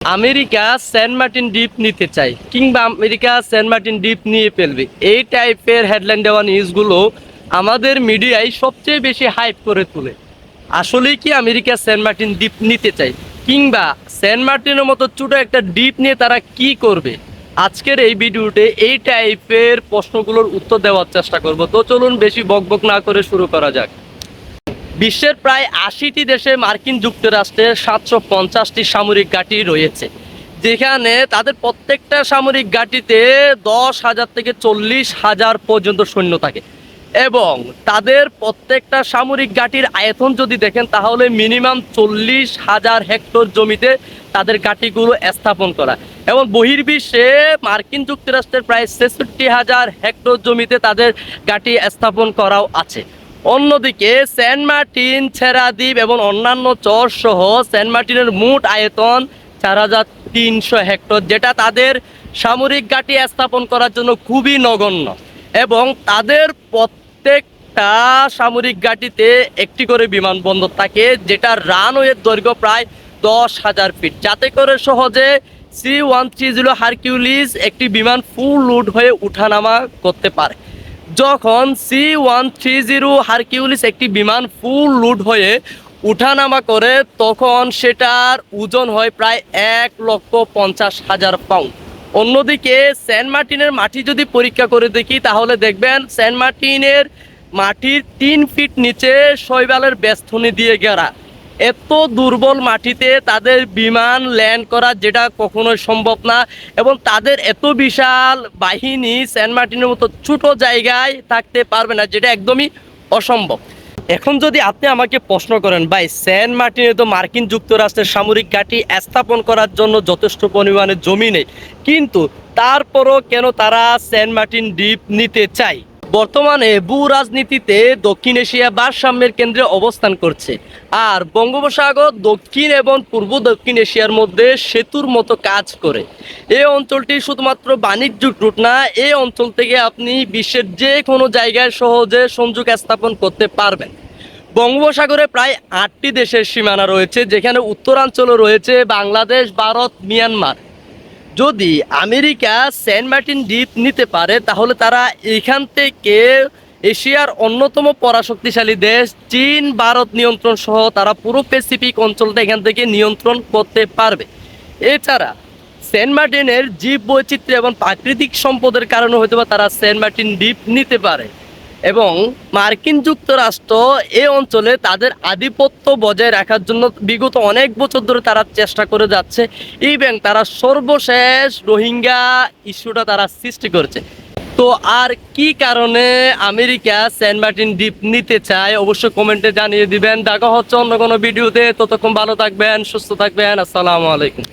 America Saint Martin দ্বীপ নিতে চায় কিংবা আমেরিকা সেন্ট মার্টিন দ্বীপ নিয়ে ফেলবে। এই টাইপের হেডলাইন দেওয়া নিউজগুলো আমাদের মিডিয়ায় সবচেয়ে বেশি হাইপ করে তোলে। আসলেই কি আমেরিকা সেন্ট মার্টিন দ্বীপ নিতে চায় কিংবা সেন্ট মার্টিনের মতো ছোট একটা দ্বীপ নিয়ে তারা কি করবে? আজকের এই ভিডিওতে এই টাইপের প্রশ্নগুলোর উত্তর দেওয়ার চেষ্টা করব। তো চলুন বেশি বকবক না করে শুরু করা যাক। বিশ্বের প্রায় আশিটি দেশে মার্কিন যুক্তরাষ্ট্রের সাতশো পঞ্চাশটি সামরিক ঘাঁটি রয়েছে, যেখানে তাদের প্রত্যেকটা সামরিক ঘাঁটিতে দশ হাজার থেকে চল্লিশ হাজার পর্যন্ত সৈন্য থাকে। এবং তাদের প্রত্যেকটা সামরিক ঘাঁটির আয়তন যদি দেখেন, তাহলে মিনিমাম চল্লিশ হাজার হেক্টর জমিতে তাদের ঘাঁটিগুলো স্থাপন করা। এবং বহির্বিশ্বে মার্কিন যুক্তরাষ্ট্রের প্রায় ছেষট্টি হাজার হেক্টর জমিতে তাদের ঘাঁটি স্থাপন করাও আছে। অন্যদিকে সেন্ট মার্টিন, ছেড়াদ্বীপ এবং অন্যান্য চর সহ সেন্ট মার্টিনের মোট আয়তন চার হাজার তিনশো হেক্টর, যেটা তাদের সামরিক ঘাঁটি স্থাপন করার জন্য খুবই নগণ্য। এবং তাদের প্রত্যেকটা সামরিক ঘাঁটিতে একটি করে বিমানবন্দর থাকে যেটা রানওয়ের দৈর্ঘ্য প্রায় দশ হাজার ফিট। যাতে করে সহজে C one three zero Hercules একটি বিমান ফুল লোড হয়ে উঠানামা করতে পারে। যখন C one three zero Hercules একটি বিমান ফুল লুট হয়ে উঠানামা করে, তখন সেটার ওজন হয় প্রায় এক লক্ষ পঞ্চাশ হাজার পাউন্ড। অন্যদিকে, সেন্ট মার্টিনের মাটি যদি পরীক্ষা করে দেখি, তাহলে দেখবেন সেন্ট মার্টিনের মাটির তিন ফিট নিচে শৈবালের বেস্থনি দিয়ে ঘেরা। এত দুর্বল মাটিতে তাদের বিমান ল্যান্ড করা যেটা কখনোই সম্ভব না এবং তাদের এত বিশাল বাহিনী সেন্ট মার্টিনের মতো ছোট জায়গায় থাকতে পারবে না, যেটা একদমই অসম্ভব। এখন যদি আপনি আমাকে প্রশ্ন করেন, ভাই, সেন্ট মার্টিনে তো মার্কিন যুক্তরাষ্ট্রের সামরিক ঘাঁটি স্থাপন করার জন্য যথেষ্ট পরিমাণে জমি নেই, কিন্তু তারপরও কেন তারা সেন্ট মার্টিন দ্বীপ নিতে চায়? বর্তমানে ভূ রাজনীতিতে দক্ষিণ এশিয়া ভারসাম্যের কেন্দ্রে অবস্থান করছে। আর বঙ্গোপসাগর দক্ষিণ এবং পূর্ব দক্ষিণ এশিয়ার মধ্যে সেতুর মতো কাজ করে। এই অঞ্চলটি শুধুমাত্র বাণিজ্যিক রুট না এই অঞ্চল থেকে আপনি বিশ্বের যে কোনো জায়গায় সহজে সংযোগ স্থাপন করতে পারবেন। বঙ্গোপসাগরে প্রায় আটটি দেশের সীমানা রয়েছে, যেখানে উত্তরাঞ্চলে রয়েছে, বাংলাদেশ, ভারত, মিয়ানমার। যদি আমেরিকা সেন্ট মার্টিন দ্বীপ নিতে পারে, তাহলে তারা এখান থেকে এশিয়ার অন্যতম পরাশক্তিশালী দেশ চীন, ভারত নিয়ন্ত্রণ সহ তারা পুরো প্যাসিফিক অঞ্চলটা এখান থেকে নিয়ন্ত্রণ করতে পারবে। এছাড়া সেন্ট মার্টিনের জীব বৈচিত্র্য এবং প্রাকৃতিক সম্পদের কারণে হয়তো তারা সেন্ট মার্টিন দ্বীপ নিতে পারে। এবং মার্কিন যুক্তরাষ্ট্র এ অঞ্চলে তাদের আধিপত্য বজায় রাখার জন্য বিগত অনেক বছর ধরে তারা চেষ্টা করে যাচ্ছে। ইভেন তারা সর্বশেষ রোহিঙ্গা ইস্যুটা তারা সৃষ্টি করেছে। তো আর কি কারণে আমেরিকা সেন্ট মার্টিন দ্বীপ নিতে চায় অবশ্যই কমেন্টে জানিয়ে দিবেন। দেখা হচ্ছে অন্য কোনো ভিডিওতে। ততক্ষণ ভালো থাকবেন, সুস্থ থাকবেন। আসসালামু আলাইকুম।